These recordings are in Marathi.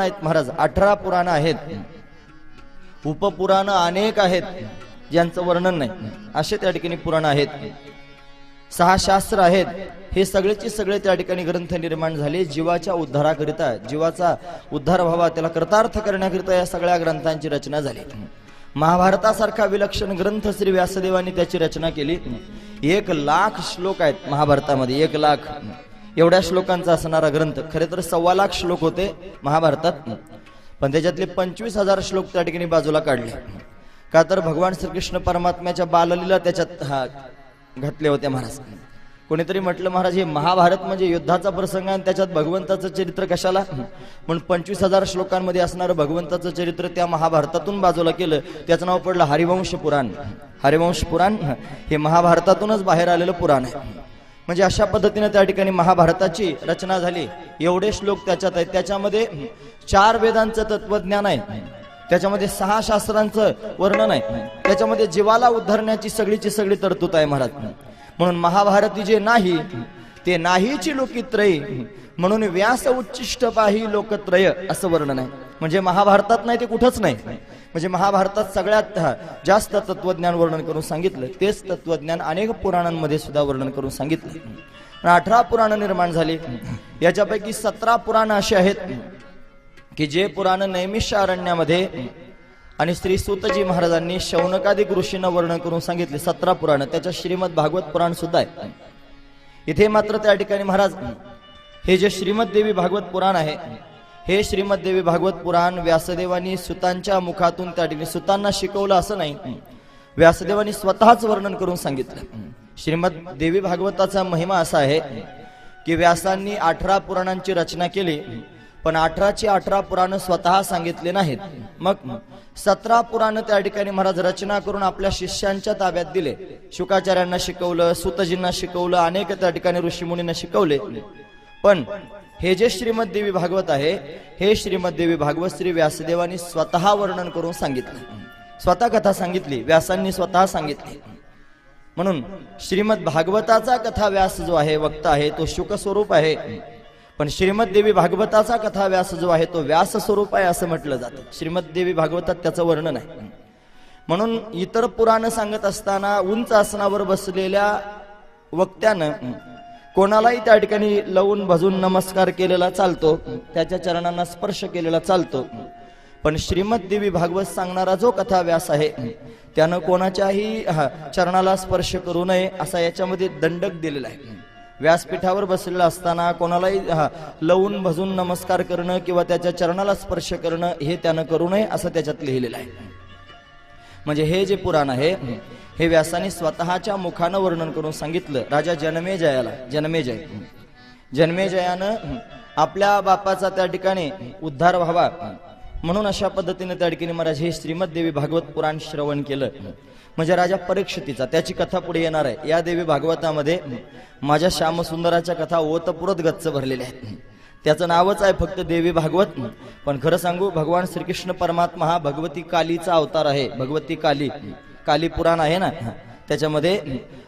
आहेत महाराज. अठरा पुराण आहेत. उपपुराण अनेक आहेत ज्यांचं वर्णन नाही. असे त्या ठिकाणी पुराण आहेत. सहा शास्त्र आहेत. हे सगळेचे सगळे त्या ठिकाणी ग्रंथ निर्माण झाले. जीवाच्या उद्धाराकरिता जीवाचा उद्धार व्हावा त्याला कृतार्थ करण्याकरिता या सगळ्या ग्रंथांची रचना झाली. महाभारतासारखा विलक्षण ग्रंथ श्री व्यासदेवांनी त्याची रचना केली. एक लाख श्लोक आहेत महाभारतामध्ये. एक लाख. एवढ्या श्लोकांचा असणारा ग्रंथ. खरे तर सव्वा लाख श्लोक होते महाभारतात. पण त्याच्यातले पंचवीस हजार श्लोक त्या ठिकाणी बाजूला काढले. का तर भगवान श्रीकृष्ण परमात्म्याच्या बाललीला त्याच्यात हा घातले होते महाराज. कोणीतरी म्हटलं महाराज हे महाभारत म्हणजे युद्धाचा प्रसंग आणि त्याच्यात भगवंताचं चरित्र कशाला? पण पंचवीस हजार श्लोकांमध्ये असणारं भगवंताचं चरित्र त्या महाभारतातून बाजूला केलं. त्याचं नाव पडलं हरिवंश पुराण. हरिवंश पुराण हे महाभारतातूनच बाहेर आलेलं पुराण आहे. म्हणजे अशा पद्धतीने त्या ठिकाणी महाभारताची रचना झाली. एवढे श्लोक त्याच्यात आहेत. त्याच्यामध्ये चार वेदांचं तत्वज्ञान आहे. त्याच्यामध्ये सहा शास्त्रांचं वर्णन आहे. त्याच्यामध्ये जीवाला उद्धरण्याची सगळीची सगळी तरतूद आहे महाराज. म्हणून महाभारती जे नाही ते नाहीची लोकित्रय. म्हणून व्यास उच्चिष्ट पाही लोकत्रय असं वर्णन आहे. म्हणजे महाभारतात नाही ते कुठंच नाही. म्हणजे महाभारतात सगळ्यात जास्त तत्वज्ञान वर्णन करून सांगितलं. तेच तत्वज्ञान अनेक पुराणांमध्ये सुद्धा वर्णन करून सांगितलं. अठरा पुराण निर्माण झाली. याच्यापैकी सतरा पुराण अशी आहेत की जे पुराण नैमिष्य अरण्यामध्ये आणि श्री सुतजी महाराजांनी शौनकादिक ऋषींना वर्णन करून सांगितले सतरा पुराण. त्याच्या श्रीमद भागवत पुराण सुद्धा आहे. इथे मात्र त्या ठिकाणी महाराज हे जे श्रीमद देवी भागवत पुराण आहे हे श्रीमद देवी भागवत पुराण व्यासदेवानी सुतांच्या मुखातून त्या ठिकाणी सुतांना शिकवलं असं नाही. व्यासदेवानी स्वतःच वर्णन करून सांगितलं. श्रीमद देवी भागवताचा महिमा असा आहे की व्यासांनी अठरा पुराणांची रचना केली पण अठराची अठरा पुराण स्वतः सांगितले नाहीत. मग सतरा पुराण त्या ठिकाणी महाराज रचना करून आपल्या शिष्यांच्या ताब्यात दिले. शुकाचार्यांना शिकवलं सुतजींना शिकवलं अनेक त्या ठिकाणी ऋषीमुनींना शिकवले. पण हे जे श्रीमद देवी भागवत आहे हे श्रीमद देवी भागवत श्री व्यासदेवानी स्वतः वर्णन करून सांगितलं. स्वतः कथा सांगितली व्यासांनी स्वतः सांगितली. म्हणून श्रीमद भागवताचा कथा व्यास जो आहे वक्ता आहे तो शुक स्वरूप आहे. पण श्रीमद देवी भागवताचा कथा व्यास जो आहे तो व्यास स्वरूप आहे असं म्हटलं जातं. श्रीमद देवी भागवतात त्याचं वर्णन आहे. म्हणून इतर पुराणं सांगत असताना उंच आसनावर बसलेल्या वक्त्यानं कोणालाही त्या ठिकाणी लवून भजून नमस्कार केलेला चालतो त्याच्या चरणांना स्पर्श केलेला चालतो. पण श्रीमद देवी भागवत सांगणारा जो कथा व्यास आहे त्यानं कोणाच्याही हा, चरणाला स्पर्श करू नये असा याच्यामध्ये दंडक दिलेला आहे. व्यासपीठावर बसलेला असताना कोणालाही हा, लवून भजून नमस्कार करणं किंवा त्याच्या चरणाला स्पर्श करणं हे त्यानं करू नये असं त्याच्यात लिहिलेलं आहे. म्हणजे हे जे पुराण आहे हे व्यासाने स्वतःच्या मुखानं वर्णन करून सांगितलं. राजा जनमेजयाला जनमेजय. जनमेजयानं आपल्या बापाचा त्या ठिकाणी उद्धार व्हावा. म्हणून अशा पद्धतीने त्या ठिकाणी महाराज हे श्रीमद देवी भागवत पुराण श्रवण केलं. म्हणजे राजा परीक्षितीचा त्याची कथा पुढे येणार आहे. या देवी भागवतामध्ये माझ्या श्यामसुंदराच्या कथा ओतपुरत गच्च भरलेल्या आहेत. त्याचं नावच आहे फक्त देवी भागवत. पण खरं सांगू भगवान श्रीकृष्ण परमात्मा हा भगवती कालीचा अवतार आहे. भगवती काली. कालीपुराण आहे ना? त्याच्यामध्ये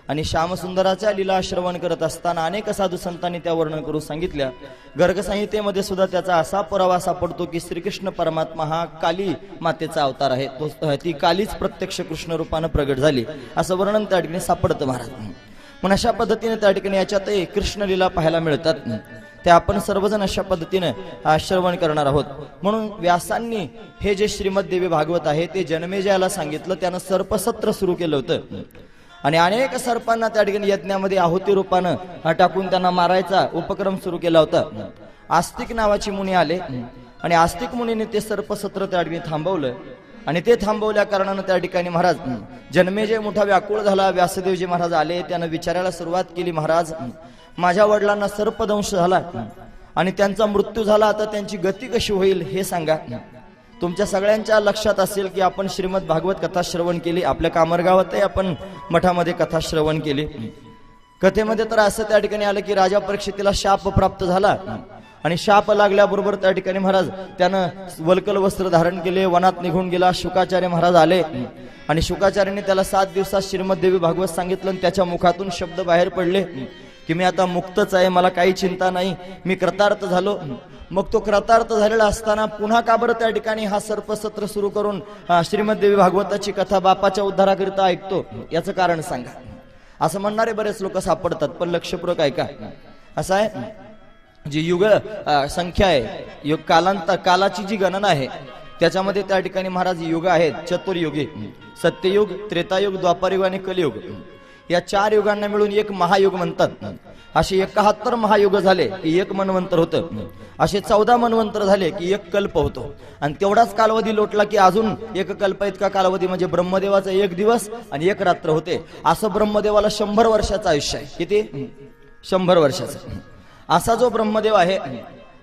आणि श्यामसुंदराच्या लीला श्रवण करत असताना अनेक साधू संतांनी त्या वर्णन करून सांगितल्या. गर्गसंहितेमध्ये सुद्धा त्याचा असा पुरावा सापडतो की श्रीकृष्ण परमात्मा हा काली मातेचा अवतार आहे. तो ती कालीच प्रत्यक्ष कृष्ण रूपानं प्रगट झाली. असं वर्णन त्या ठिकाणी सापडतं महाराज. म्हणून अशा पद्धतीने त्या ठिकाणी याच्यातही कृष्णलीला पाहायला मिळतात. ते आपण सर्वजण अशा पद्धतीनं श्रवण करणार आहोत. म्हणून व्यासांनी हे जे श्रीमद देवी भागवत आहे ते जनमेजयाला सांगितलं त्यानं सर्पसत्र सुरू केलं होतं. आणि अनेक सर्पांना त्या ठिकाणी यज्ञामध्ये आहुती रूपानं टाकून त्यांना मारायचा उपक्रम सुरू केला होता. आस्तिक नावाची मुनी आले. आणि आस्तिक मुनीने ते सर्पसत्र त्या ठिकाणी थांबवलं. आणि ते थांबवल्या कारणानं त्या ठिकाणी महाराज जन्मेजय मोठा व्याकुळ झाला व्यासदेवजी महाराज आले त्यानं विचारायला सुरुवात केली महाराज माझ्या वडिलांना सर्पदंश झाला. आणि त्यांचा मृत्यू झाला तर त्यांची गती कशी होईल हे सांगा. तुमच्या सगळ्यांच्या लक्षात असेल की आपण श्रीमद भागवत कथा श्रवण केली. आपल्या कामरगावातही आपण मठामध्ये कथा श्रवण केली. कथेमध्ये तर असं त्या ठिकाणी आलं की राजा परीक्षेतीला शाप प्राप्त झाला. आणि शाप लागल्याबरोबर त्या ठिकाणी महाराज त्यानं वलकल वस्त्र धारण केले वनात निघून गेला शुकाचार्य महाराज आले. आणि शुकाचार्यांनी त्याला सात दिवसात श्रीमद देवी भागवत सांगितलं आणि त्याच्या मुखातून शब्द बाहेर पडले. की मी आता मुक्तच आहे मला काही चिंता नाही. मी कृतार्थ झालो. मग तो कृतार्थ झालेला असताना पुन्हा का बरं त्या ठिकाणी हा सर्पसत्र सुरू करून श्रीमद देवी भागवताची कथा बापाच्या उद्धाराकरिता ऐकतो? याचं कारण सांगा. असं म्हणणारे बरेच लोक सापडतात पण लक्षपूर्वक ऐका. असं आहे? जी युग संख्या आहे युग कालांत कालाची जी गणना आहे त्याच्यामध्ये त्या ठिकाणी महाराज युग आहेत चतुर्युगी. सत्ययुग त्रेतायुग द्वापारयुग आणि कलियुग. या चार युगांना मिळून एक महायुग म्हणतात. असे एकाहत्तर महायुग झाले की एक मनवंतर होतं. असे चौदा मनवंतर झाले की एक कल्प होतो. आणि तेवढाच कालावधी लोटला की अजून एक कल्प इतका कालावधी म्हणजे ब्रह्मदेवाचा एक दिवस आणि एक रात्र होते. असं ब्रह्मदेवाला शंभर वर्षाचं आयुष्य आहे. किती? शंभर वर्षाचं. असा जो ब्रह्मदेव आहे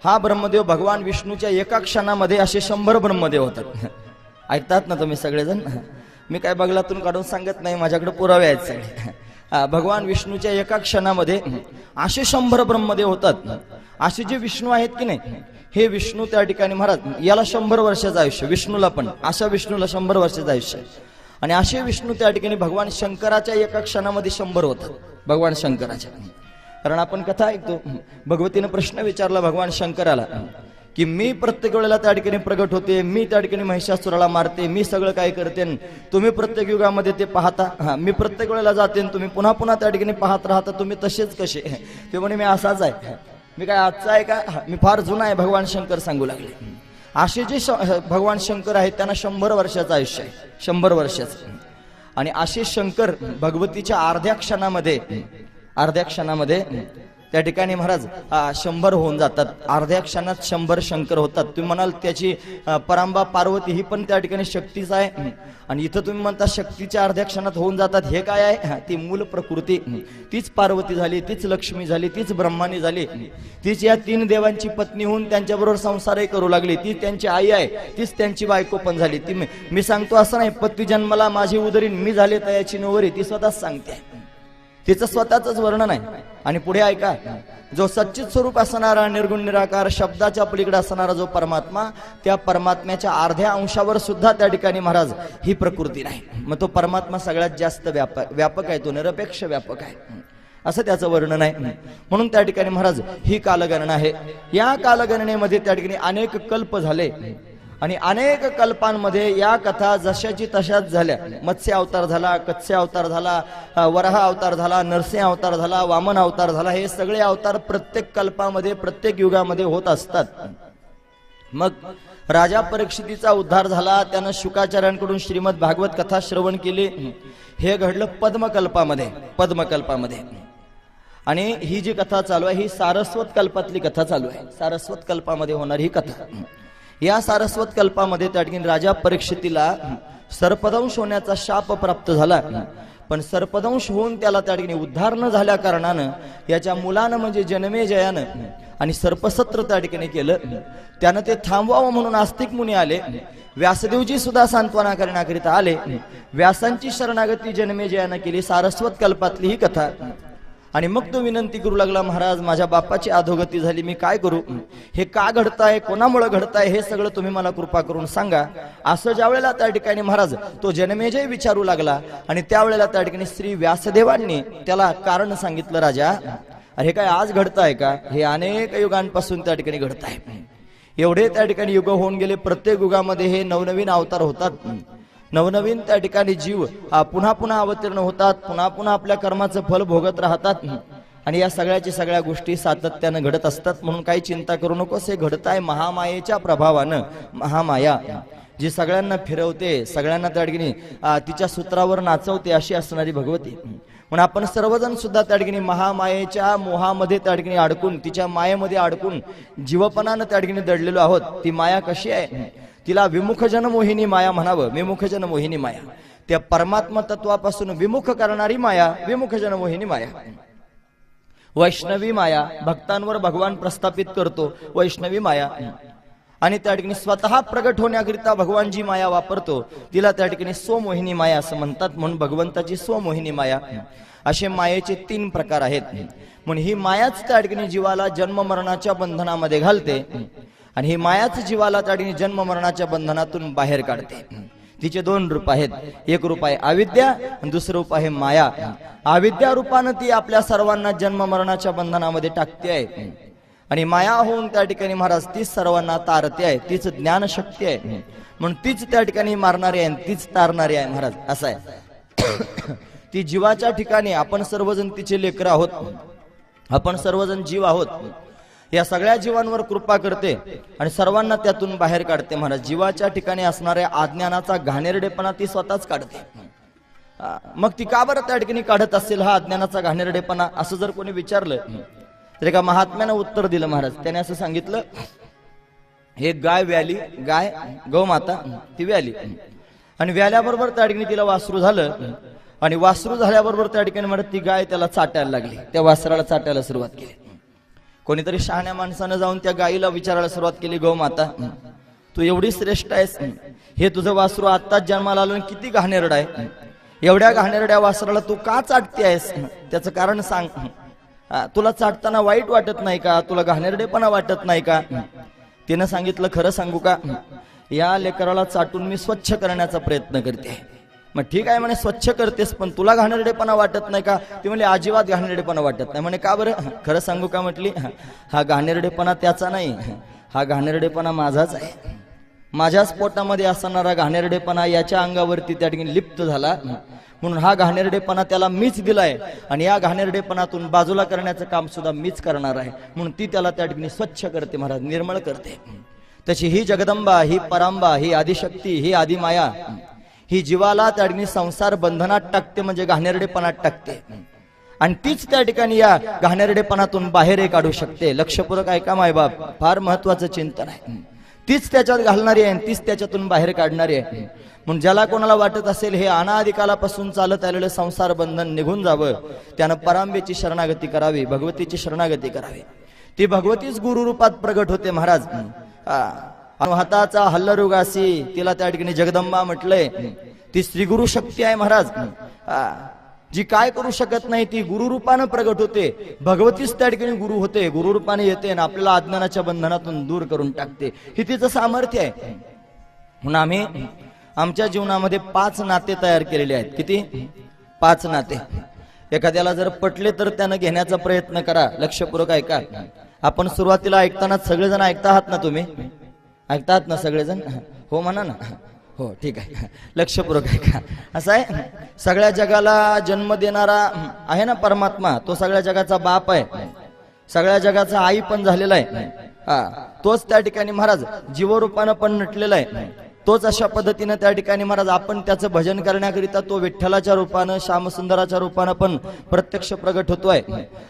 हा ब्रह्मदेव भगवान विष्णूच्या एका क्षणामध्ये असे शंभर ब्रह्मदेव होतात. ऐकतात ना तुम्ही सगळेजण? मी काय बगलातून काढून सांगत नाही माझ्याकडे पुरावे आहेत सगळे हा, भगवान विष्णूच्या एका क्षणामध्ये असे शंभर ब्रह्मदेव होतात. असे जे विष्णू आहेत की नाही हे विष्णू त्या ठिकाणी महाराज याला शंभर वर्षाचं आयुष्य विष्णूला पण अशा विष्णूला शंभर वर्षाचं आयुष्य. आहे. आणि असे विष्णू त्या ठिकाणी भगवान शंकराच्या एका क्षणामध्ये शंभर होतात भगवान शंकराच्या. कारण आपण कथा ऐकतो भगवतीनं प्रश्न विचारला भगवान शंकराला की मी प्रत्येक वेळेला त्या ठिकाणी प्रगट होते मी त्या ठिकाणी महिषासुराला मारते मी सगळं काय करते तुम्ही प्रत्येक युगामध्ये ते पाहता हा मी प्रत्येक वेळेला जाते तुम्ही पुन्हा पुन्हा त्या ठिकाणी पाहत राहता तुम्ही तसेच कसे? ते म्हणे मी असाच आहे. मी काय आजचा आहे का? मी फार जुना आहे भगवान शंकर सांगू लागले. असे जे श- भगवान शंकर आहेत त्यांना शंभर वर्षाचं आयुष्य आहे शंभर वर्षाचं. आणि असे शंकर भगवतीच्या अर्ध्या क्षणामध्ये अर्ध्या क्षणामध्ये त्या ठिकाणी महाराज शंभर होऊन जातात. अर्ध्या क्षणात शंभर शंकर होतात. तुम्ही म्हणाल त्याची परांबा पार्वती ही पण त्या ठिकाणी शक्तीच आहे. आणि इथं तुम्ही म्हणता शक्तीच्या अर्ध्या क्षणात होऊन जातात. हे काय आहे? ती मूल प्रकृती. तीच पार्वती झाली तीच लक्ष्मी झाली तीच ब्रह्मानी झाली. तीच या तीन देवांची पत्नी होऊन त्यांच्याबरोबर संसारही करू लागली. ती त्यांची आई आहे तीच त्यांची बायको पण झाली. ती मी- मी सांगतो असं नाही पती जन्माला माझी उदरीन मी झाले तयाची नवरी ती स्वतःच सांगते. तिचं स्वतःच वर्णन आहे. आणि पुढे ऐका जो सच्चित स्वरूप असणारा निर्गुण निराकार शब्दाच्या पलीकडे असणारा जो परमात्मा त्या परमात्म्याच्या अर्ध्या अंशावर सुद्धा त्या ठिकाणी महाराज ही प्रकृती नाही. मग तो परमात्मा सगळ्यात जास्त व्यापक व्यापक आहे तो निरपेक्ष व्यापक आहे. असं त्याचं वर्णन आहे. म्हणून त्या ठिकाणी महाराज ही कालगणना आहे. या कालगणनेमध्ये त्या ठिकाणी अनेक कल्प झाले. आणि अनेक कल्पांमध्ये या कथा जशाची तशाच झाल्या. मत्स्य अवतार झाला कच्छ अवतार झाला वराह अवतार झाला नरसिंह अवतार झाला वामन अवतार झाला हे सगळे अवतार प्रत्येक कल्पामध्ये प्रत्येक युगामध्ये होत असतात. मग राजा परीक्षितीचा उद्धार झाला त्यानं शुकाचार्यांकडून श्रीमद भागवत कथा श्रवण केली. हे घडलं पद्मकल्पामध्ये पद्मकल्पामध्ये. आणि ही जी कथा चालू आहे ही सारस्वत कल्पातली कथा चालू आहे. सारस्वत कल्पामध्ये होणारी ही कथा. या सारस्वत कल्पामध्ये त्या ठिकाणी राजा परीक्षितीला सर्पदंश होण्याचा शाप प्राप्त झाला. पण सर्पदंश होऊन त्याला त्या ठिकाणी उद्धार न झाल्या कारणानं याच्या मुलानं म्हणजे जन्मे जयानं आणि सर्पसत्र त्या ठिकाणी केलं. त्यानं ते थांबवावं म्हणून आस्तिक मुनी आले. व्यासदेवजी सुद्धा सांत्वना करण्याकरिता आले. व्यासांची शरणागती जन्मे जयानं केली. सारस्वत कल्पातली ही कथा. आणि मग तो विनंती करू लागला महाराज माझ्या बापाची अधोगती झाली मी काय करू? हे का घडताय? कोणामुळे घडताय? हे सगळं तुम्ही मला कृपा करून सांगा. असं ज्या वेळेला त्या ठिकाणी महाराज तो जनमेजय विचारू लागला. आणि त्यावेळेला त्या ठिकाणी श्री व्यासदेवांनी त्याला कारण सांगितलं राजा अरे हे काय आज घडताय का? हे अनेक युगांपासून त्या ठिकाणी घडत आहे एवढे त्या ठिकाणी युग होऊन गेले प्रत्येक युगामध्ये हे नवनवीन अवतार होतात. नवनवीन त्या ठिकाणी जीव हा पुन्हा पुन्हा अवतीर्ण होतात पुन्हा पुन्हा आपल्या कर्माचं फल भोगत राहतात. आणि या सगळ्याची सगळ्या गोष्टी सातत्यानं घडत असतात म्हणून काही चिंता करू नकोस हे घडत आहे महामायेच्या प्रभावानं महामाया. जी सगळ्यांना फिरवते सगळ्यांना त्या ठिकाणी तिच्या सूत्रावर नाचवते अशी असणारी भगवती. म्हणून आपण सर्वजण सुद्धा त्या ठिकाणी महामायेच्या मोहामध्ये त्या ठिकाणी अडकून तिच्या मायेमध्ये अडकून जीवपणानं त्या ठिकाणी दडलेलो आहोत. ती माया कशी आहे? तिला विमुखजन मोहिनी माया म्हणावं. विमुखजन मोहिनी माया. त्या परमात्मा तत्वापासून विमुख करणारी माया विमुखजन मोहिनी माया. वैष्णवी माया भक्तांवर भगवान प्रस्थापित करतो. वैष्णवी माया. आणि त्या ठिकाणी स्वतः प्रगट होण्याकरिता भगवान जी माया वापरतो. तिला त्या ठिकाणी स्वमोहिनी माया असं म्हणतात. म्हणून भगवंताची स्वमोहिनी माया. असे मायेचे तीन प्रकार आहेत. म्हणून ही मायाच त्या ठिकाणी जीवाला जन्म मरणाच्या बंधनामध्ये घालते. आणि ही मायाच जीवाला ताडीने जन्म मरणाच्या बंधनातून बाहेर काढते. तिचे दोन रूप आहेत. एक रूप आहे अविद्या आणि दुसरं रूप आहे माया. अविद्या रूपानं ती आपल्या सर्वांना जन्म मरणाच्या बंधनामध्ये टाकते आहे. आणि माया होऊन त्या ठिकाणी महाराज तीच सर्वांना तारते आहे. तीच ज्ञानशक्ती आहे. म्हणून तीच त्या ठिकाणी मारणारी आहे तीच तारणारी आहे महाराज. असं आहे. ती जीवाच्या ठिकाणी आपण सर्वजण तिचे लेकर आहोत. आपण सर्वजण जीव आहोत. या सगळ्या जीवांवर कृपा करते आणि सर्वांना त्यातून बाहेर काढते. महाराज जीवाच्या ठिकाणी असणाऱ्या अज्ञानाचा घाणेरडेपणा ती स्वतःच काढते. मग ती का बरं त्या ठिकाणी काढत असेल? हा अज्ञानाचा घाणेरडेपणा असं जर कोणी विचारलं तर एका महात्म्यानं उत्तर दिलं महाराज. त्याने असं सांगितलं हे गाय व्याली गाय गौमाता ती व्याली. आणि व्याल्याबरोबर त्या ठिकाणी तिला वासरू झालं आणि वासरू झाल्याबरोबर त्या ठिकाणी म्हणत ती गाय त्याला चाटायला लागली. त्या वासराला चाटायला सुरुवात केली. कोणीतरी शहाण्या माणसानं जाऊन त्या गायीला विचारायला सुरुवात केली गौमाता तू एवढी श्रेष्ठ आहेस. हे तुझं वासरू आत्ताच जन्माला आलं किती घाणेरड आहे. एवढ्या घाणेरड्या वासराला तू का चाटते आहेस? त्याचं कारण सांग. तुला चाटताना वाईट वाटत नाही का? तुला घाणेरडेपणा वाटत नाही का? तिनं सांगितलं खरं सांगू का? या लेकराला चाटून मी स्वच्छ करण्याचा प्रयत्न करते. मग ठीक आहे म्हणे स्वच्छ करतेस पण तुला घाणेरडेपणा वाटत नाही का? ती म्हणली अजिबात घाणेरडेपणा वाटत नाही. म्हणे का बरं? खरं सांगू का? म्हटली हा घाणेरडेपणा त्याचा नाही. हा घाणेरडेपणा माझाच आहे. माझ्याच पोटामध्ये असणारा घाणेरडेपणा याच्या अंगावरती त्या ठिकाणी लिप्त झाला. म्हणून हा घाणेरडेपणा त्याला मीच दिलाय. आणि या घाणेरडेपणातून बाजूला करण्याचं काम सुद्धा मीच करणार आहे. म्हणून ती त्याला त्या ठिकाणी स्वच्छ करते महाराज निर्मळ करते. तशी ही जगदंबा ही परांबा ही आदिशक्ती ही आदिमाया. ही जीवाला त्या ठिकाणी संसार बंधनात टाकते म्हणजे घाणेरडेपणात टाकते. आणि तीच त्या ठिकाणी या घाणेरडेपणातून बाहेर काढू शकते. लक्षपूर्वक ऐका मायबाप. फार महत्वाचं चिंतन आहे. तीच त्याच्यात घालणारी आहे आणि तीच त्याच्यातून बाहेर काढणारी आहे. म्हणून ज्याला कोणाला वाटत असेल हे अनादिकालापासून चालत आलेलं संसार बंधन निघून जावं त्यानं परांबेची शरणागती करावी भगवतीची शरणागती करावी. ती भगवतीच गुरु रूपात प्रगट होते महाराज. हा. हाताचा हल्लरुगासी तिला त्या ठिकाणी जगदंबा म्हटलंय ती श्री गुरु शक्ती आहे महाराज. जी काय करू शकत नाही ती गुरुरूपानं प्रगट होते. भगवतीच त्या ठिकाणी गुरु होते. गुरुरूपाने येते आणि आपल्याला अज्ञानाच्या बंधनातून दूर करून टाकते. हे तिचं सामर्थ्य आहे. म्हणून आम्ही आमच्या जीवनामध्ये पाच नाते तयार केलेले आहेत. किती? पाच नाते. एखाद्याला जर पटले तर त्यानं घेण्याचा प्रयत्न करा. लक्षपूर्वक ऐका. आपण सुरुवातीला ऐकताना सगळेजण ऐकता आहात ना तुम्ही? ऐकतात ना सगळेजण? हो म्हणा ना. हो ठीक आहे. लक्षपूर्वक ऐका. असं आहे? सगळ्या जगाला जन्म देणारा आहे ना परमात्मा? तो सगळ्या जगाचा बाप आहे. सगळ्या जगाचा आई पण झालेला आहे. हा तोच त्या ठिकाणी महाराज. जीवरूपानं पण नटलेला आहे. तोच अशा पद्धतीनं त्या ठिकाणी महाराज आपण त्याचं भजन करण्याकरिता तो विठ्ठलाच्या रूपानं श्यामसुंदराच्या रूपानं पण प्रत्यक्ष प्रगट होतोय.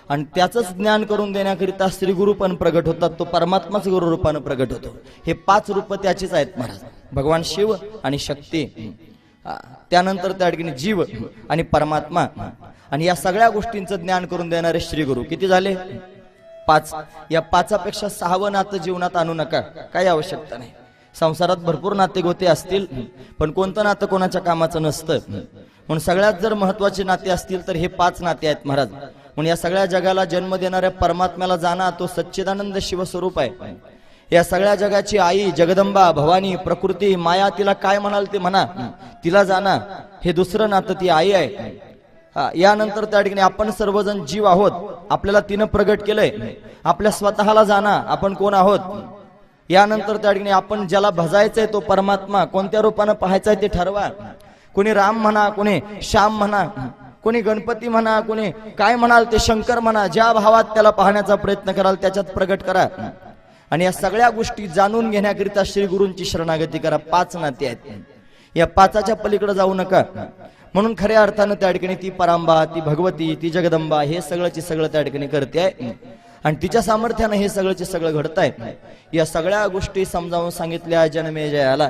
आणि त्याचंच ज्ञान करून देण्याकरिता श्रीगुरु पण प्रगट होतात तो परमात्माच गुरु रूपानं प्रगट होतो. हे पाच रूप त्याचीच आहेत महाराज. भगवान शिव आणि शक्ती त्यानंतर त्या ठिकाणी जीव आणि परमात्मा. आणि या सगळ्या गोष्टींचं ज्ञान करून देणारे श्री गुरु किती झाले? पाच. या पाचापेक्षा सहावं नातं जीवनात आणू नका. काही आवश्यकता नाही. संसारात भरपूर नाते गोते असतील पण कोणतं नातं कोणाच्या कामाचं नसतं. म्हणून सगळ्यात जर महत्त्वाचे नाते असतील तर हे पाच नाते आहेत महाराज. म्हणून या सगळ्या जगाला जन्म देणाऱ्या परमात्म्याला जाणा तो सच्चिदानंद शिवस्वरूप आहे. या सगळ्या जगाची आई जगदंबा भवानी प्रकृती माया तिला काय म्हणाल ते म्हणा. तिला जाणा. हे दुसरं नातं ती आई आहे. यानंतर त्या ठिकाणी आपण सर्वजण जीव आहोत. आपल्याला तिनं प्रगट केलंय. आपल्या स्वतःला जाणा. आपण कोण आहोत? यानंतर त्या ठिकाणी आपण ज्याला भजायचंय तो परमात्मा कोणत्या रूपानं पाहायचाय ते ठरवा. कोणी राम म्हणा कोणी श्याम म्हणा कोणी गणपती म्हणा कोणी काय म्हणाल ते शंकर म्हणा ज्या भावात त्याला पाहण्याचा प्रयत्न कराल त्याच्यात प्रगट करा. आणि या सगळ्या गोष्टी जाणून घेण्याकरिता श्री गुरूंची शरणागती करा. पाच नाते आहेत. या पाचाच्या पलीकडे जाऊ नका. म्हणून खऱ्या अर्थानं त्या ठिकाणी ती परांबा ती भगवती ती जगदंबा हे सगळंची सगळं त्या ठिकाणी करते. आहे आणि तिच्या सामर्थ्यानं हे सगळंचे सगळं घडत आहे या सगळ्या गोष्टी समजावून सांगितल्या जनमेजयाला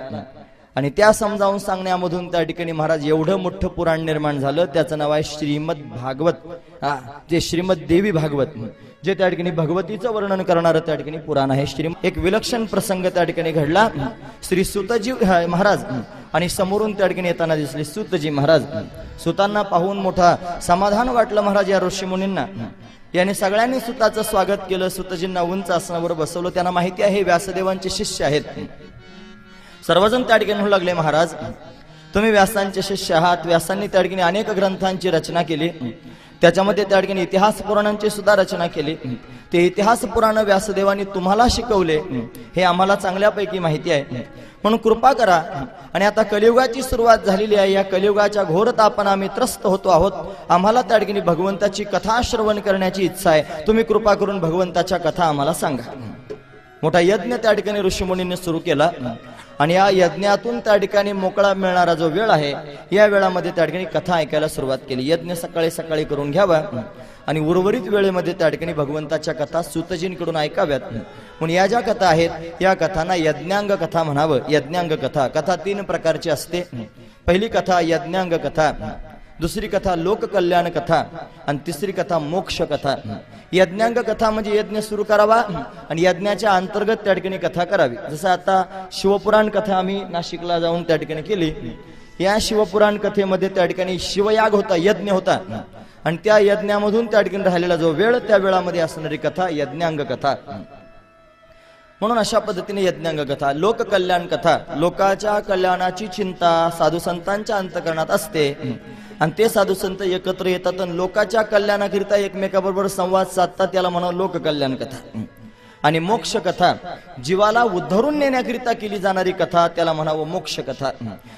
आणि त्या समजावून सांगण्यामधून त्या ठिकाणी महाराज एवढं मोठं पुराण निर्माण झालं त्याचं नाव आहे श्रीमद भागवत. हा जे श्रीमद देवी भागवत जे त्या ठिकाणी भगवतीचं वर्णन करणारं त्या ठिकाणी पुराण आहे. श्री एक विलक्षण प्रसंग त्या ठिकाणी घडला. श्री सुतजी महाराज आणि समोरून त्या ठिकाणी येताना दिसले सुतजी महाराज. सुतांना पाहून मोठा समाधान वाटलं महाराज या ऋषीमुनींना. याने सगळ्यांनी सुताचं स्वागत केलं सुतजींना उंच आसनावर बसवलं. त्यांना माहिती आहे हे व्यासदेवांचे शिष्य आहेत. सर्वजण त्या ठिकाणी म्हणू लागले महाराज तुम्ही व्यासांचे शिष्य आहात. व्यासांनी त्या ठिकाणी अनेक ग्रंथांची रचना केली. त्याच्यामध्ये त्या ठिकाणी इतिहास पुराणांची सुद्धा रचना केली. ते इतिहास पुराण व्यासदेवानी तुम्हाला शिकवले. हे आम्हाला चांगल्यापैकी माहिती आहे. म्हणून कृपा करा. आणि आता कलियुगाची सुरुवात झालेली आहे. या कलियुगाच्या घोर तापण आम्ही त्रस्त होतो आहोत. आम्हाला त्या ठिकाणी भगवंताची कथा श्रवण करण्याची इच्छा आहे. तुम्ही कृपा करून भगवंताच्या कथा आम्हाला सांगा. मोठा यज्ञ त्या ठिकाणी ऋषीमुनींनी सुरू केला. आणि या यज्ञातून त्या ठिकाणी मोकळा मिळणारा जो वेळ आहे या वेळामध्ये त्या ठिकाणी कथा ऐकायला सुरुवात केली. यज्ञ सकाळी सकाळी करून घ्यावा आणि उर्वरित वेळेमध्ये त्या ठिकाणी भगवंताच्या कथा सुतजींकडून ऐकाव्यात. म्हणून या ज्या कथा आहेत या कथांना यज्ञांग कथा म्हणावं. यज्ञांग कथा. कथा तीन प्रकारची असते. पहिली कथा यज्ञांग कथा. दुसरी कथा लोककल्याण कथा आणि तिसरी कथा मोक्ष कथा. यज्ञांग कथा म्हणजे यज्ञ सुरू करावा आणि यज्ञाच्या अंतर्गत त्या ठिकाणी कथा करावी. जसं आता शिवपुराण कथा आम्ही नाशिकला जाऊन त्या ठिकाणी केली. या शिवपुराण कथेमध्ये त्या ठिकाणी शिवयाग होता यज्ञ होता. आणि त्या यज्ञामधून त्या ठिकाणी राहिलेला जो वेळ त्या वेळामध्ये असणारी कथा यज्ञांग कथा. म्हणून अशा पद्धतीने यज्ञांग कथा लोककल्याण कथा लोकाच्या कल्याणाची चिंता साधू संतांच्या अंतकरणात असते. आणि ते साधू संत एकत्र येतात आणि लोकाच्या कल्याणाकरिता एकमेकाबरोबर संवाद साधतात त्याला म्हणा लोककल्याण कथा. आणि मोक्ष कथा जीवाला उद्धरून नेण्याकरिता केली जाणारी कथा त्याला म्हणावं मोक्ष कथा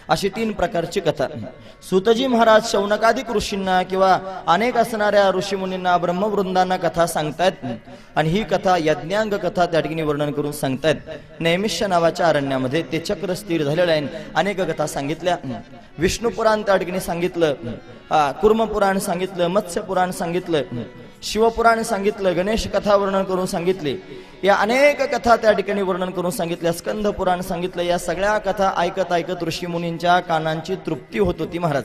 अशी तीन प्रकारची कथा. सुतजी महाराज शौनकाधिक ऋषींना किंवा अनेक असणाऱ्या ऋषीमुनींना ब्रह्मवृंदांना कथा सांगतायत. आणि ही कथा यज्ञांग कथा त्या ठिकाणी वर्णन करून सांगतायत. नैमिष्य नावाच्या अरण्यामध्ये ते चक्र स्थिर झालेलं आहे. अनेक कथा सांगितल्या. विष्णुपुराण त्या ठिकाणी सांगितलं. कुर्मपुराण सांगितलं. मत्स्यपुराण सांगितलं. शिवपुराण सांगितलं गणेश कथा वर्णन करून सांगितले. या अनेक कथा त्या ठिकाणी वर्णन करून सांगितल्या. स्कंद पुराण सांगितलं या सगळ्या कथा ऐकत ऐकत ऋषीमुनींच्या कानांची तृप्ती होत होती महाराज.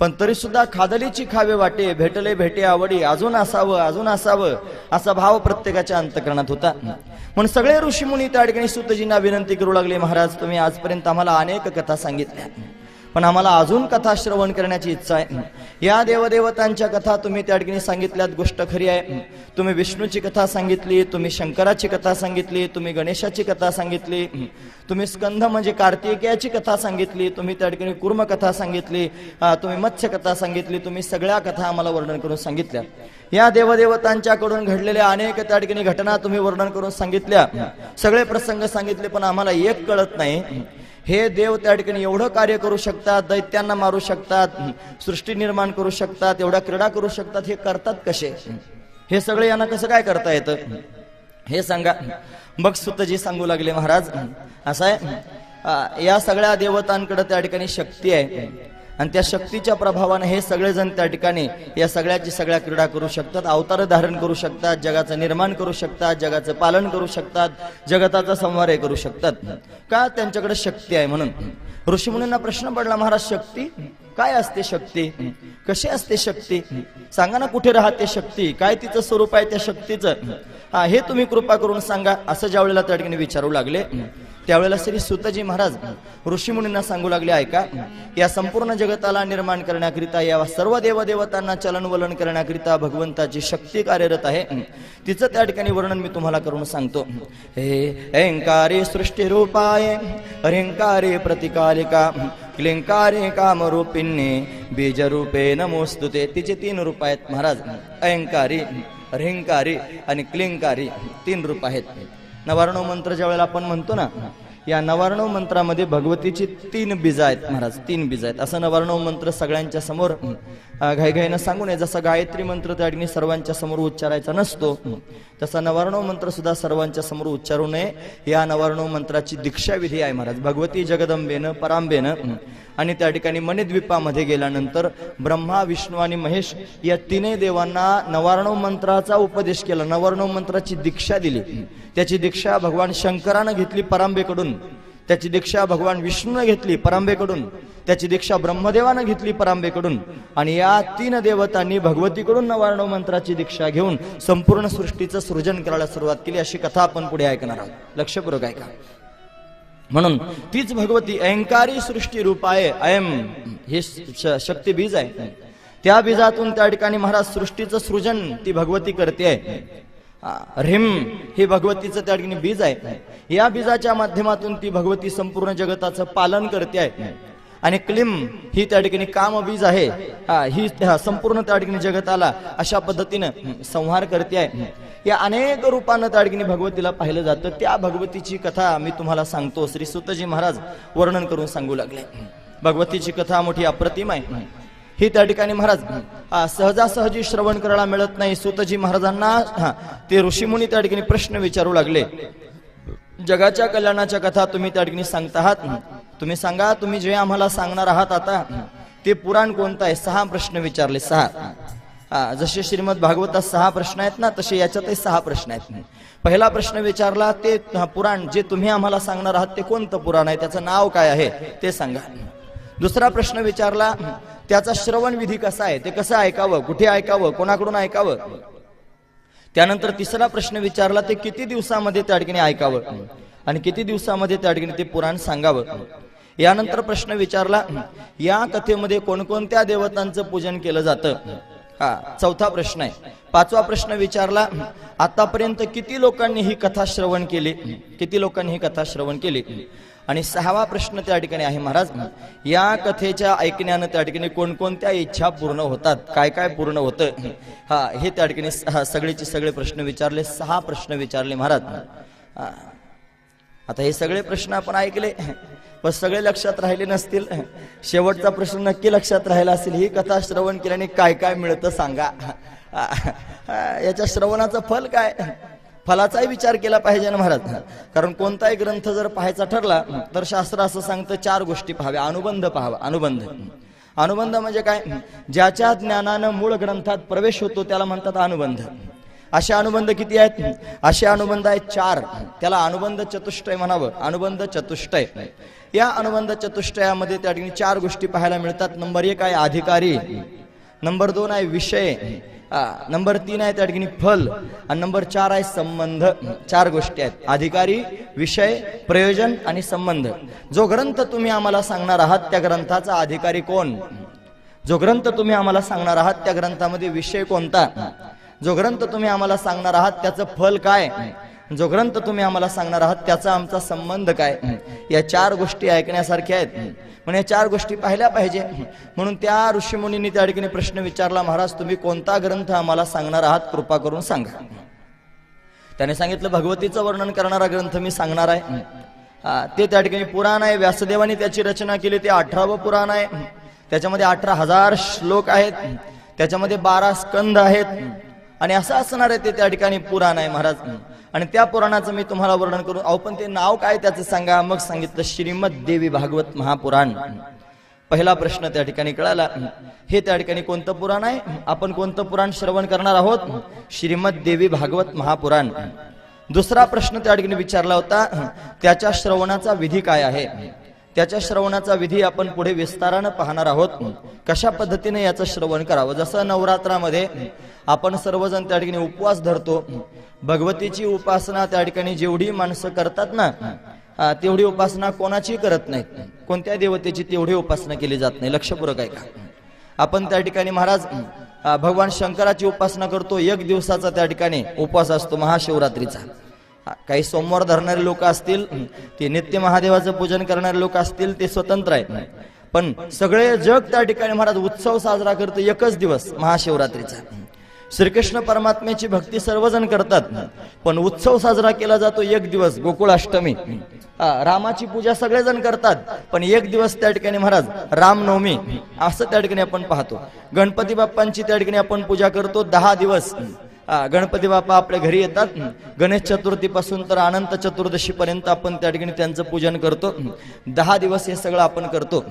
पण तरी सुद्धा खादलीची खावे वाटे भेटले भेटे आवडी अजून असावं अजून असावं असा भाव प्रत्येकाच्या अंतकरणात होता. म्हणून सगळे ऋषीमुनी त्या ठिकाणी सुतजींना विनंती करू लागले महाराज तुम्ही आजपर्यंत आम्हाला अनेक कथा सांगितल्या. पण आम्हाला अजून कथा श्रवण करण्याची इच्छा आहे. या देवदेवतांच्या कथा तुम्ही त्या ठिकाणी सांगितल्यात गोष्ट खरी आहे. तुम्ही विष्णूची कथा सांगितली तुम्ही शंकराची कथा सांगितली तुम्ही गणेशाची कथा सांगितली तुम्ही स्कंध म्हणजे कार्तिकेयाची कथा सांगितली तुम्ही त्या ठिकाणी कुर्म कथा सांगितली तुम्ही मत्स्य कथा सांगितली तुम्ही सगळ्या कथा आम्हाला वर्णन करून सांगितल्या. या देवदेवतांच्याकडून घडलेल्या अनेक त्या ठिकाणी घटना तुम्ही वर्णन करून सांगितल्या. सगळे प्रसंग सांगितले पण आम्हाला एक कळत नाही. हे देव त्या ठिकाणी एवढं कार्य करू शकतात दैत्यांना मारू शकतात सृष्टी निर्माण करू शकतात एवढ्या क्रीडा करू शकतात हे करतात कसे? हे सगळे यांना कसं काय करता येतं? हे सांगा. मग सुतजी सांगू लागले महाराज. असं आहे. या सगळ्या देवतांकडे त्या ठिकाणी शक्ती आहे. आणि त्या शक्तीच्या प्रभावानं हे सगळेजण त्या ठिकाणी या सगळ्याची सगळ्या क्रीडा करू शकतात अवतार धारण करू शकतात जगाचं निर्माण करू शकतात जगाचं पालन करू शकतात जगताचा संवार करू शकतात. का त्यांच्याकडे शक्ती आहे म्हणून? ऋषीमुनींना प्रश्न पडला महाराज शक्ती? काय असते शक्ती? कशी असते शक्ती? सांगा ना कुठे राहते शक्ती? काय तिचं स्वरूप आहे त्या शक्तीचं? हा हे तुम्ही कृपा करून सांगा असं ज्या वेळेला त्या ठिकाणी विचारू लागले. त्यावेळेला श्री सुतजी महाराज ऋषीमुनींना सांगू लागले ऐका या संपूर्ण जगताला निर्माण करण्याकरिता या सर्व देवदेवतांना चलनवलन करण्याकरिता भगवंताची शक्ती कार्यरत आहे. तिचं त्या ठिकाणी वर्णन मी तुम्हाला करून सांगतो. हे ऐंकारे सृष्टी रूपाय प्रतिकालिका क्लिंकारे कामरूपिण्ये बीजरूपे नमोस्तुते. तिचे तीन रूप आहेत महाराज. अयंकारी रिंकारी आणि क्लिंकारी तीन रूप आहेत. नवारणव मंत्र ज्या वेळेला आपण म्हणतो ना या नवारणव मंत्रामध्ये भगवतीची तीन बीज आहेत महाराज तीन बीज आहेत. असं नवारणव मंत्र सगळ्यांच्या समोर घाईघाईनं सांगू नये जसा गायत्री मंत्र त्या ठिकाणी सर्वांच्या समोर उच्चारायचा नसतो तसा नवारणव मंत्र सुद्धा सर्वांच्या समोर उच्चारू नये. या नवारणव मंत्राची दीक्षा विधी आहे महाराज. भगवती जगदंबेनं परांबेनं आणि त्या ठिकाणी मणिद्वीपामध्ये गेल्यानंतर ब्रह्मा विष्णू आणि महेश या तिन्ही देवांना नवारणव मंत्राचा उपदेश केला. नवारणव मंत्राची दीक्षा दिली. त्याची दीक्षा भगवान शंकरानं घेतली परांबेकडून. त्याची दीक्षा भगवान विष्णूनं घेतली परांबेकडून. त्याची दीक्षा ब्रह्मदेवानं घेतली परांबेकडून. आणि या तीन देवतांनी भगवतीकडून नवारणव मंत्राची दीक्षा घेऊन संपूर्ण सृष्टीचं सृजन करायला सुरुवात केली. अशी कथा आपण पुढे ऐकणार आहोत. लक्षपूर्वक ऐका. म्हणून तीच भगवती अहंकारी सृष्टी रूप आहे. अयम हे शक्ती बीज आहे. त्या बीजातून त्या ठिकाणी महाराज सृष्टीचं सृजन ती भगवती करते. आहे ह्रीम हे भगवतीचं त्या ठिकाणी बीज आहे. या बीजाच्या माध्यमातून ती भगवती संपूर्ण जगताचं पालन करते आहे. आणि क्लिम ही त्या ठिकाणी काम बीज आहे. हा, ही हा, संपूर्ण त्या ठिकाणी जगताला अशा पद्धतीनं संहार करते आहे. या अनेक रूपानं त्या ठिकाणी भगवतीला पाहिलं जातं. त्या भगवतीची कथा मी तुम्हाला सांगतो. श्री सुतजी महाराज वर्णन करून सांगू लागले. भगवतीची कथा मोठी अप्रतिम आहे. ही त्या ठिकाणी महाराज सहजासहजी श्रवण करायला मिळत नाही. सुतजी महाराजांना हा, ते ऋषीमुनी त्या ठिकाणी प्रश्न विचारू लागले. जगाच्या कल्याणाच्या कथा तुम्ही त्या ठिकाणी सांगत आहात. तुम्ही सांगा तुम्ही जे आम्हाला सांगणार आहात आता ते पुराण कोणतं आहे? सहा प्रश्न विचारले सहा. जसे श्रीमद भागवतात सहा प्रश्न आहेत ना तसे याच्यातही सहा प्रश्न आहेत. पहिला प्रश्न विचारला ते पुराण जे तुम्ही आम्हाला सांगणार आहात ते कोणतं पुराण आहे? त्याचं नाव काय आहे? ते सांगा. दुसरा प्रश्न विचारला त्याचा श्रवण विधी कसा आहे? ते कसं ऐकावं? कुठे ऐकावं? कोणाकडून ऐकावं? त्यानंतर तिसरा प्रश्न विचारला ते किती दिवसामध्ये त्या ठिकाणी ऐकावं? आणि किती दिवसामध्ये त्या ठिकाणी ते पुराण सांगावं? यानंतर प्रश्न विचारला या कथेमध्ये कोणकोणत्या देवतांचं पूजन केलं जातं? हा चौथा प्रश्न आहे. पाचवा प्रश्न विचारला आतापर्यंत किती लोकांनी ही कथा श्रवण केली? किती लोकांनी ही कथा श्रवण केली? आणि सहावा प्रश्न त्या ठिकाणी आहे महाराज या कथेच्या ऐकण्यानं त्या ठिकाणी कोणकोणत्या इच्छा पूर्ण होतात? काय काय पूर्ण होतं? हा हे त्या ठिकाणी स- सगळेचे सगळे प्रश्न विचारले सहा प्रश्न विचारले महाराज. आता हे सगळे प्रश्न आपण ऐकले पण सगळे लक्षात राहिले नसतील. शेवटचा प्रश्न नक्की लक्षात राहिला असेल. ही कथा श्रवण केल्याने काय काय मिळतं सांगा. याच्या श्रवणाचं फल काय? फलाचाही विचार केला पाहिजे ना महाराज. कारण कोणताही ग्रंथ जर पाहायचा ठरला तर शास्त्र असं सांगतं चार गोष्टी पाहाव्या अनुबंध पाहावा. अनुबंध. अनुबंध म्हणजे काय? ज्याच्या ज्ञानानं मूळ ग्रंथात प्रवेश होतो त्याला म्हणतात अनुबंध. असे अनुबंध किती आहेत? असे अनुबंध आहेत चार. त्याला अनुबंध चतुष्टय म्हणावं. अनुबंध चतुष्टय. या अनुबंध चतुष्टयामध्ये त्या ठिकाणी चार गोष्टी पाहायला मिळतात. नंबर एक आहे अधिकारी. नंबर दोन आहे विषय. नंबर तीन आहे त्या ठिकाणी फल आणि नंबर चार आहे संबंध. चार गोष्टी आहेत. अधिकारी विषय प्रयोजन आणि संबंध. जो ग्रंथ तुम्ही आम्हाला सांगणार आहात त्या ग्रंथाचा अधिकारी कोण? जो ग्रंथ तुम्ही आम्हाला सांगणार आहात त्या ग्रंथामध्ये विषय कोणता? जो ग्रंथ तुम्ही आम्हाला सांगणार आहात त्याचं फल काय? जो ग्रंथ तुम्ही आम्हाला सांगणार आहात त्याचा आमचा संबंध काय? या चार गोष्टी ऐकण्यासारख्या आहेत. म्हणून या चार गोष्टी पाहिल्या पाहिजे. म्हणून त्या ऋषीमुनींनी त्या ठिकाणी प्रश्न विचारला महाराज तुम्ही कोणता ग्रंथ आम्हाला सांगणार आहात? कृपा करून सांगा. त्याने सांगितलं भगवतीचं वर्णन करणारा ग्रंथ मी सांगणार आहे. ते त्या ठिकाणी पुराण आहे. व्यासदेवाने त्याची रचना केली ते अठरावं पुराण आहे. त्याच्यामध्ये अठरा हजार श्लोक आहेत. त्याच्यामध्ये बारा स्कंद आहेत. आणि असं असणार आहे ते त्या ठिकाणी पुराण आहे महाराज. आणि त्या पुराणाचं मी तुम्हाला वर्णन करून अहो पण ते नाव काय त्याचं सांगा? मग सांगितलं श्रीमद देवी भागवत महापुराण. पहिला प्रश्न त्या ठिकाणी कळाला. हे त्या ठिकाणी कोणतं पुराण आहे? आपण कोणतं पुराण श्रवण करणार आहोत? श्रीमद देवी भागवत महापुराण. दुसरा प्रश्न त्या ठिकाणी विचारला होता त्याच्या श्रवणाचा विधी काय आहे? त्याच्या श्रवणाचा विधी आपण पुढे विस्तारानं पाहणार आहोत. कशा पद्धतीने याचं श्रवण करावं? जसं नवरात्रामध्ये आपण सर्वजण त्या ठिकाणी उपवास धरतो. भगवतीची उपासना त्या ठिकाणी जेवढी माणसं करतात ना तेवढी उपासना कोणाची करत नाहीत. कोणत्या देवतेची तेवढी उपासना केली जात नाही. लक्षपूर्वक आहे का आपण त्या ठिकाणी महाराज भगवान शंकराची उपासना करतो. एक दिवसाचा त्या ठिकाणी उपवास असतो महाशिवरात्रीचा. काही सोमवार धरणारे लोक असतील ते नित्य महादेवाचं पूजन करणारे लोक असतील ते स्वतंत्र आहेत. पण सगळे जग त्या ठिकाणी महाराज उत्सव साजरा करतो एकच दिवस महाशिवरात्रीचा. श्रीकृष्ण परमात्म्याची भक्ती सर्वजण करतात पण उत्सव साजरा केला जातो एक दिवस गोकुळाष्टमी. हा, रामाची पूजा सगळेजण करतात पण एक दिवस त्या ठिकाणी महाराज रामनवमी असं त्या ठिकाणी आपण पाहतो. गणपती बाप्पांची त्या ठिकाणी आपण पूजा करतो दहा दिवस. गणपती बाप्पा आपल्या घरी येतात. गणेश चतुर्थी पासून तर अनंत चतुर्दशी पर्यंत आपण त्या ठिकाणी त्यांचं पूजन करतो. दहा दिवस हे सगळं आपण करतो.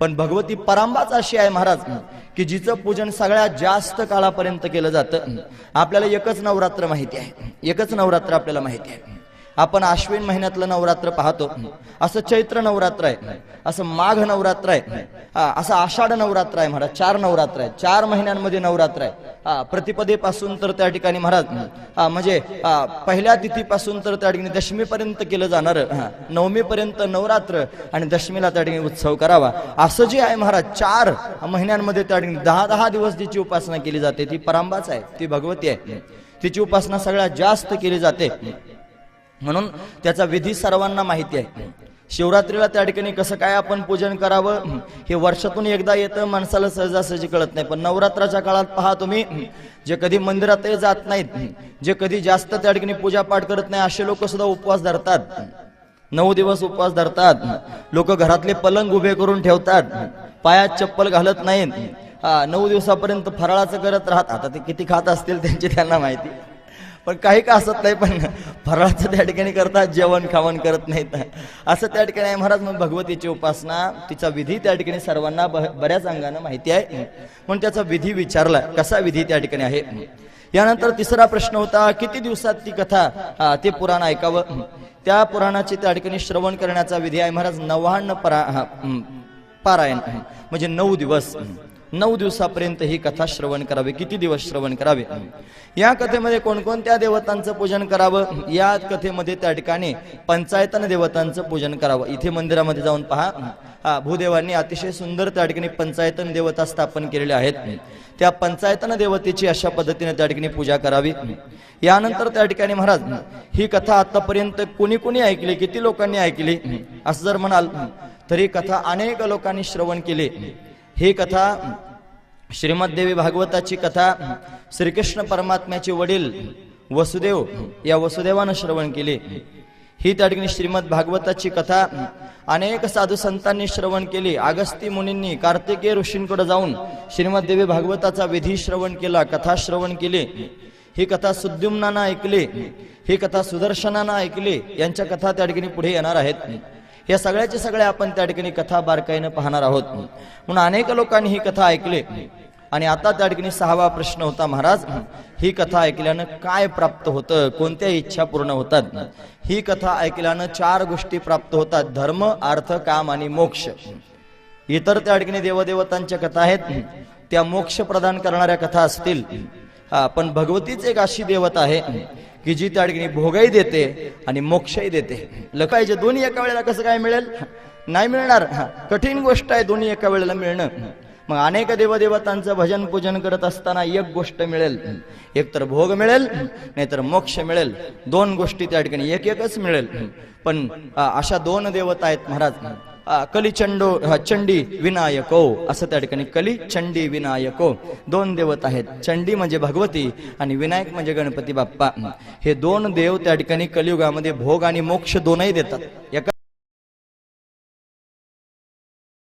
पण भगवती परांबाच अशी आहे महाराज की जिचं पूजन सगळ्यात जास्त काळापर्यंत केलं जातं. आपल्याला एकच नवरात्र माहिती आहे. एकच नवरात्र आपल्याला माहिती आहे. आपण आश्विन महिन्यातलं नवरात्र पाहतो. असं चैत्र नवरात्र आहे. असं माघ नवरात्र आहे. असं आषाढ नवरात्र आहे महाराज. चार नवरात्र आहे. चार महिन्यांमध्ये नवरात्र आहे. हा, प्रतिपदेपासून तर त्या ठिकाणी महाराज हा, म्हणजे पहिल्या तिथीपासून तर त्या ठिकाणी दशमीपर्यंत केलं जाणार हा, नवमीपर्यंत नवरात्र आणि दशमीला त्या ठिकाणी उत्सव करावा. असं जे आहे महाराज चार महिन्यांमध्ये त्या ठिकाणी दहा दहा दिवस तिची उपासना केली जाते. ती परांबाच आहे ती भगवती आहे. तिची उपासना सगळ्यात जास्त केली जाते. म्हणून त्याचा विधी सर्वांना माहिती आहे. शिवरात्रीला त्या ठिकाणी कसं काय आपण पूजन करावं? हे वर्षातून एकदा येतं माणसाला सहजासहजी कळत नाही. पण नवरात्राच्या काळात पहा तुम्ही जे कधी मंदिरातही जात नाहीत जे कधी जास्त त्या ठिकाणी पूजा पाठ करत नाही असे लोक सुद्धा उपवास धरतात. नऊ दिवस उपवास धरतात. लोक घरातले पलंग उभे करून ठेवतात. पायात चप्पल घालत नाहीत. हा नऊ दिवसापर्यंत फराळाचं करत राहत आता ते किती खात असतील त्यांची त्यांना माहिती. पण काही का असत नाही पण फराळाचं त्या ठिकाणी करतात जेवण खावण करत नाहीत. असं त्या ठिकाणी आहे महाराज मग भगवतीची उपासना तिचा विधी त्या ठिकाणी सर्वांना ब- बऱ्याच अंगानं माहिती आहे. म्हणून त्याचा विधी विचारला कसा विधी त्या ठिकाणी आहे? यानंतर तिसरा प्रश्न होता किती दिवसात ती कथा हा, ते पुराण ऐकावं? त्या पुराणाचे त्या ठिकाणी श्रवण करण्याचा विधी आहे महाराज नव्हाण्ण परा पारायण आहे. पारायण म्हणजे नऊ दिवस. नऊ दिवसापर्यंत ही कथा श्रवण करावी. किती दिवस श्रवण करावे? या कथेमध्ये कोणकोणत्या देवतांचं पूजन करावं? या कथेमध्ये त्या ठिकाणी पंचायतन देवतांचं पूजन करावं. इथे मंदिरामध्ये जाऊन पहा. हा भूदेवांनी अतिशय सुंदर त्या ठिकाणी पंचायतन देवता स्थापन केलेल्या आहेत. त्या पंचायतन देवतेची अशा पद्धतीने त्या ठिकाणी पूजा करावी. यानंतर त्या ठिकाणी महाराज ही कथा आतापर्यंत कोणी कोणी ऐकली? किती लोकांनी ऐकली? असं जर म्हणाल तरी कथा अनेक लोकांनी श्रवण केले. ही कथा श्रीमद्देवी भागवताची कथा श्रीकृष्ण परमात्म्याचे वडील वसुदेव या वसुदेवानं श्रवण केले. ही त्या ठिकाणी श्रीमद भागवताची कथा अनेक साधू संतांनी श्रवण केली. अगस्ती मुनींनी कार्तिकेय ऋषींकडे जाऊन श्रीमद देवी भागवताचा विधी श्रवण केला कथा श्रवण केली. ही कथा सुद्युम्नानं ऐकली ही कथा सुदर्शनानं ऐकली. यांच्या कथा त्या ठिकाणी पुढे येणार आहेत. या सगळ्याचे सगळ्या आपण त्या ठिकाणी कथा बारकाईनं पाहणार आहोत. म्हणून अनेक लोकांनी ही कथा ऐकली. आणि आता त्या ठिकाणी सहावा प्रश्न होता महाराज ही कथा ऐकल्यानं काय प्राप्त होतं? कोणत्या इच्छा पूर्ण होतात ही कथा ऐकल्यानं चार गोष्टी प्राप्त होतात धर्म अर्थ काम आणि मोक्ष. इतर त्या ठिकाणी देवदेवतांच्या कथा आहेत. त्या मोक्ष प्रदान करणाऱ्या कथा असतील. पण भगवतीच एक अशी देवता आहे की जी त्या ठिकाणी भोगही देते आणि मोक्षही देते. लकायचे दोन्ही एका वेळेला कसं काय मिळेल? नाही मिळणार. कठीण गोष्ट आहे दोन्ही एका वेळेला मिळणं. मग अनेक देवदेवतांचं भजन पूजन करत असताना एक गोष्ट मिळेल. एक तर भोग मिळेल नाहीतर मोक्ष मिळेल. दोन गोष्टी त्या ठिकाणी एक एकच मिळेल. पण अशा दोन देवता आहेत महाराज. कलिचंडो हा, चंडी विनायको असं त्या ठिकाणी कली चंडी विनायको दोन देवत आहेत चंडी म्हणजे भगवती आणि विनायक म्हणजे गणपती बाप्पा हे दोन देव त्या ठिकाणी कलियुगामध्ये भोग आणि मोक्ष दोनही देतात एका